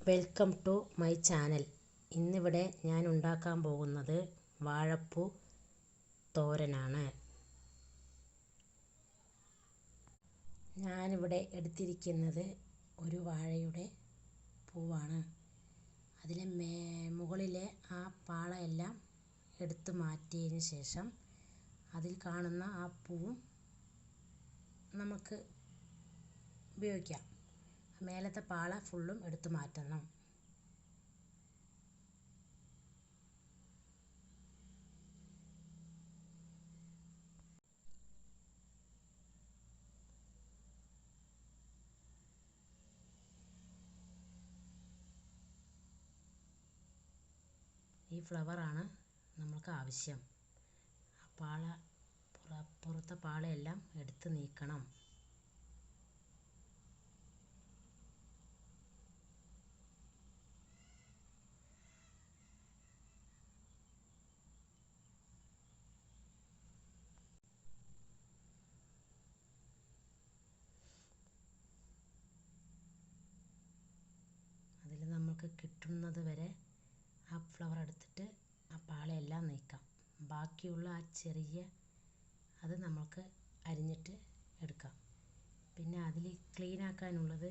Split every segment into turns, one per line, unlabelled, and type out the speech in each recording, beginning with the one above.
Welcome to my channel. ഇന്നിവിടെ ഞാൻ ഉണ്ടാക്കാൻ പോകുന്നത് വാഴപ്പൂ തോരനാണ്. ഞാനിവിടെ എടുത്തിരിക്കുന്നത് ഒരു വാഴയുടെ പൂവാണ്. അതിലെ മേ മുകളിലെ ആ പാളയെല്ലാം എടുത്തു മാറ്റിയതിന് ശേഷം അതിൽ കാണുന്ന ആ പൂവും നമുക്ക് ഉപയോഗിക്കാം. മേലത്തെ പാള ഫുള്ളും എടുത്തു മാറ്റണം. ഈ ഫ്ലവറാണ് നമ്മൾക്ക് ആവശ്യം. പാള പുറ പുറത്തെ പാളയെല്ലാം എടുത്ത് നീക്കണം അതിൽ നമുക്ക് കിട്ടുന്നത് വരെ ആ ഫ്ലവർ എടുത്തിട്ട് ആ പാളയെല്ലാം നീക്കാം. ബാക്കിയുള്ള ആ ചെറിയ അത് നമുക്ക് അരിഞ്ഞിട്ട് എടുക്കാം. പിന്നെ അതിൽ ക്ലീൻ ആക്കാനുള്ളത്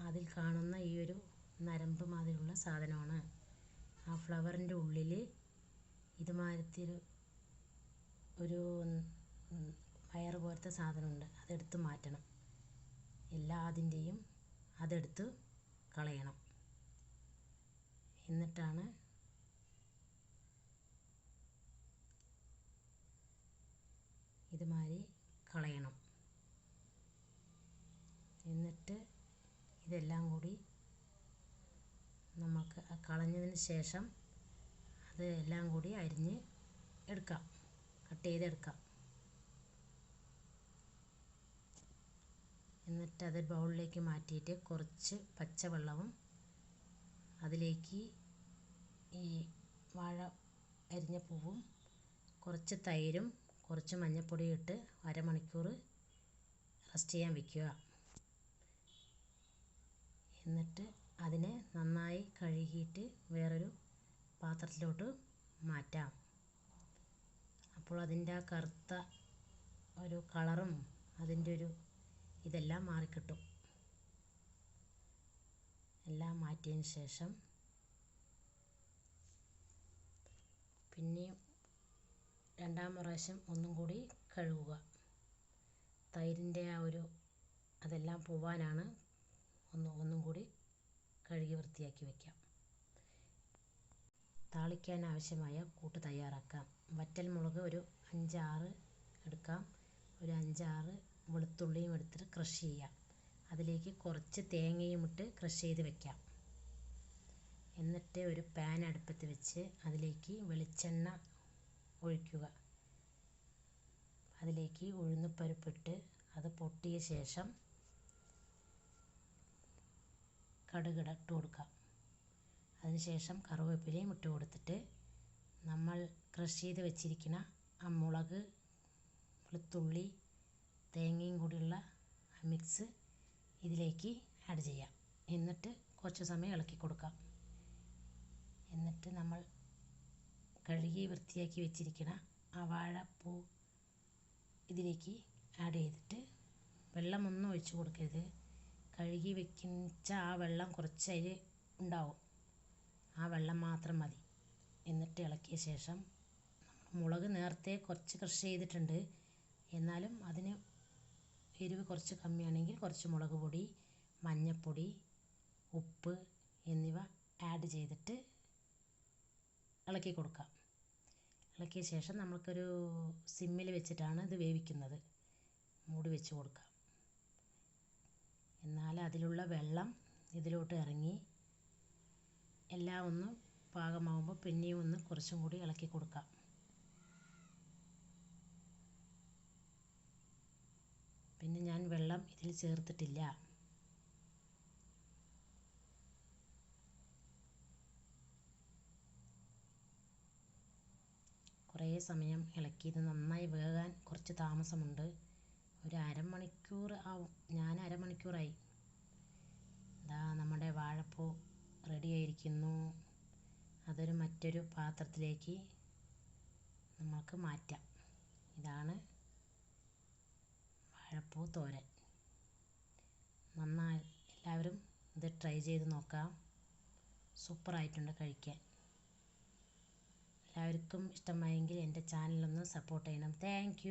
അതിൽ കാണുന്ന ഈ ഒരു നരമ്പ് മാതിരിയുള്ള സാധനമാണ്. ആ ഫ്ലവറിന്റെ ഉള്ളിൽ ഇതുമാതിരത്തെ ഒരു വയർ പോലത്തെ സാധനമുണ്ട്. അതെടുത്ത് മാറ്റണം. എല്ലാ അതിന്റെയും അതെടുത്ത് കളയണം. എന്നിട്ടാണ് ഇതുമാതിരി കളയണം. എന്നിട്ട് ഇതെല്ലാം കൂടി നമുക്ക് കളഞ്ഞതിന് ശേഷം അത് എല്ലാം കൂടി അരിഞ്ഞ് എടുക്കാം. കട്ട് ചെയ്തെടുക്കാം. എന്നിട്ടത് ബൗളിലേക്ക് മാറ്റിയിട്ട് കുറച്ച് പച്ചവെള്ളവും അതിലേക്ക് ഈ വാഴ അരിഞ്ഞ പൂവും കുറച്ച് തൈരും കുറച്ച് മഞ്ഞൾപ്പൊടിയും ഇട്ട് അരമണിക്കൂർ റെസ്റ്റ് ചെയ്യാൻ വയ്ക്കുക എന്നിട്ട് അതിനെ നന്നായി കഴുകിയിട്ട് വേറൊരു പാത്രത്തിലോട്ട് മാറ്റാം. അപ്പോൾ അതിന്റെ ആ കറുത്ത ഒരു കളറും അതിന്റെ ഒരു ഇതെല്ലാം മാറിക്കിട്ടും. എല്ലാം മാറ്റിയതിന് ശേഷം പിന്നെയും രണ്ടാം പ്രാവശ്യം ഒന്നും കൂടി കഴുകുക. തൈരിന്റെ ആ ഒരു അതെല്ലാം പോവാനാണ് ഒന്ന് ഒന്നും കൂടി കഴുകി വൃത്തിയാക്കി വയ്ക്കാം താളിക്കാൻ ആവശ്യമായ കൂട്ട് തയ്യാറാക്കാം. വറ്റൽ മുളക് ഒരു അഞ്ചാറ് എടുക്കാം. ഒരു അഞ്ചാറ് വെളുത്തുള്ളിയും എടുത്തിട്ട് ക്രഷ് ചെയ്യാം. അതിലേക്ക് കുറച്ച് തേങ്ങയും ഇട്ട് ക്രഷ് ചെയ്ത് വെക്കാം. എന്നിട്ട് ഒരു പാൻ അടുപ്പത്ത് വെച്ച് അതിലേക്ക് വെളിച്ചെണ്ണ ഒഴിക്കുക. അതിലേക്ക് ഉഴുന്നുപരിപ്പിട്ട് അത് പൊട്ടിയ ശേഷം കടുക് ഇട്ട് കൊടുക്കാം അതിനുശേഷം കറിവേപ്പിലയും ഇട്ട് കൊടുത്തിട്ട് നമ്മൾ ക്രഷ് ചെയ്ത് വെച്ചിരിക്കുന്ന ആ മുളക് വെളുത്തുള്ളി തേങ്ങയും കൂടിയുള്ള മിക്സ് ഇതിലേക്ക് ആഡ് ചെയ്യാം. എന്നിട്ട് കുറച്ച് സമയം ഇളക്കി കൊടുക്കാം. എന്നിട്ട് നമ്മൾ കഴുകി വൃത്തിയാക്കി വെച്ചിരിക്കുന്ന ആ വാഴപ്പൂ ഇതിലേക്ക് ആഡ് ചെയ്തിട്ട് വെള്ളമൊന്നും ഒഴിച്ച് കൊടുക്കരുത്. കഴുകി വെച്ച ആ വെള്ളം കുറച്ച് അതിൽ ഉണ്ടാവും. ആ വെള്ളം മാത്രം മതി. എന്നിട്ട് ഇളക്കിയ ശേഷം മുളക് നേരത്തെ കുറച്ച് കൃഷി ചെയ്തിട്ടുണ്ട്. എന്നാലും അതിന് എരിവ് കുറച്ച് കമ്മിയാണെങ്കിൽ കുറച്ച് മുളക് പൊടി മഞ്ഞൾപ്പൊടി ഉപ്പ് എന്നിവ ആഡ് ചെയ്തിട്ട് ഇളക്കി കൊടുക്കാം. ഇളക്കിയ ശേഷം നമ്മൾക്കൊരു സിമ്മിൽ വെച്ചിട്ടാണ് ഇത് വേവിക്കുന്നത്. മൂടി വെച്ച് കൊടുക്കാം. എന്നാൽ അതിലുള്ള വെള്ളം ഇതിലോട്ട് ഇറങ്ങി എല്ലാം ഒന്ന് പാകമാകുമ്പോൾ പിന്നെയും ഒന്ന് കുറച്ചും കൂടി ഇളക്കി കൊടുക്കാം. പിന്നെ ഞാൻ വെള്ളം ഇതിൽ ചേർത്തിട്ടില്ല. സമയം ഇളക്കി ഇത് നന്നായി വേകാൻ കുറച്ച് താമസമുണ്ട്. ഒരു അരമണിക്കൂർ ആവും. ഞാൻ അരമണിക്കൂറായി. ദാ നമ്മുടെ വാഴപ്പൂ റെഡിയായിരിക്കുന്നു. അതൊരു മറ്റൊരു പാത്രത്തിലേക്ക് നമുക്ക് മാറ്റാം. ഇതാണ് വാഴപ്പൂ തോരൻ. നന്നായി എല്ലാവരും ഇത് ട്രൈ ചെയ്ത് നോക്കാം. സൂപ്പറായിട്ടുണ്ട് കഴിക്കാൻ. എല്ലാവർക്കും ഇഷ്ടമായെങ്കിൽ എന്റെ ചാനലൊന്ന് സപ്പോർട്ട് ചെയ്യണം. താങ്ക്